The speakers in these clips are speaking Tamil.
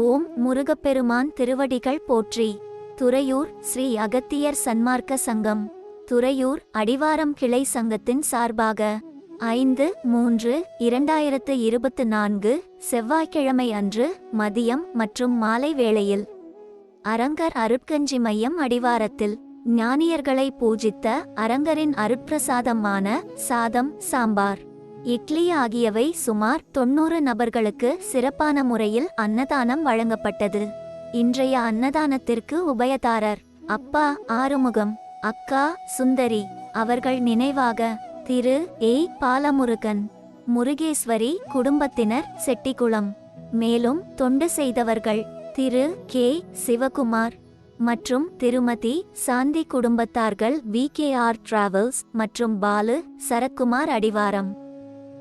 ஓம் முருகப்பெருமான் திருவடிகள் போற்றி. துறையூர் ஸ்ரீ அகத்தியர் சன்மார்க்க சங்கம். துறையூர் அடிவாரம் கிளை சங்கத்தின் சார்பாக ஐந்து மூன்று இரண்டாயிரத்து இருபத்து நான்கு செவ்வாய்க்கிழமை அன்று மதியம் மற்றும் மாலை வேளையில் அரங்கர் அருட்கஞ்சி மையம் அடிவாரத்தில் ஞானியர்களை பூஜித்த அரங்கரின் அருட்பிரசாதமான சாதம் சாம்பார். இட்லி ஆகியவை சுமார் தொண்ணூறு நபர்களுக்கு சிறப்பான முறையில் அன்னதானம் வழங்கப்பட்டது. இன்றைய அன்னதானத்திற்கு உபயதாரர் அப்பா ஆறுமுகம் அக்கா சுந்தரி அவர்கள் நினைவாக திரு ஏ பாலமுருகன் முருகேஸ்வரி குடும்பத்தினர் செட்டிக்குளம். மேலும் தொண்டு செய்தவர்கள் திரு கே சிவகுமார் மற்றும் திருமதி சாந்தி குடும்பத்தார்கள் வி கே ஆர் டிராவல்ஸ் மற்றும் பாலு சரத்குமார் அடிவாரம்.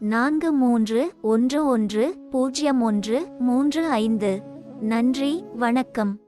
நான்கு மூன்று ஒன்று ஒன்று பூஜ்ஜியம் ஒன்று மூன்று ஐந்து. நன்றி வணக்கம்.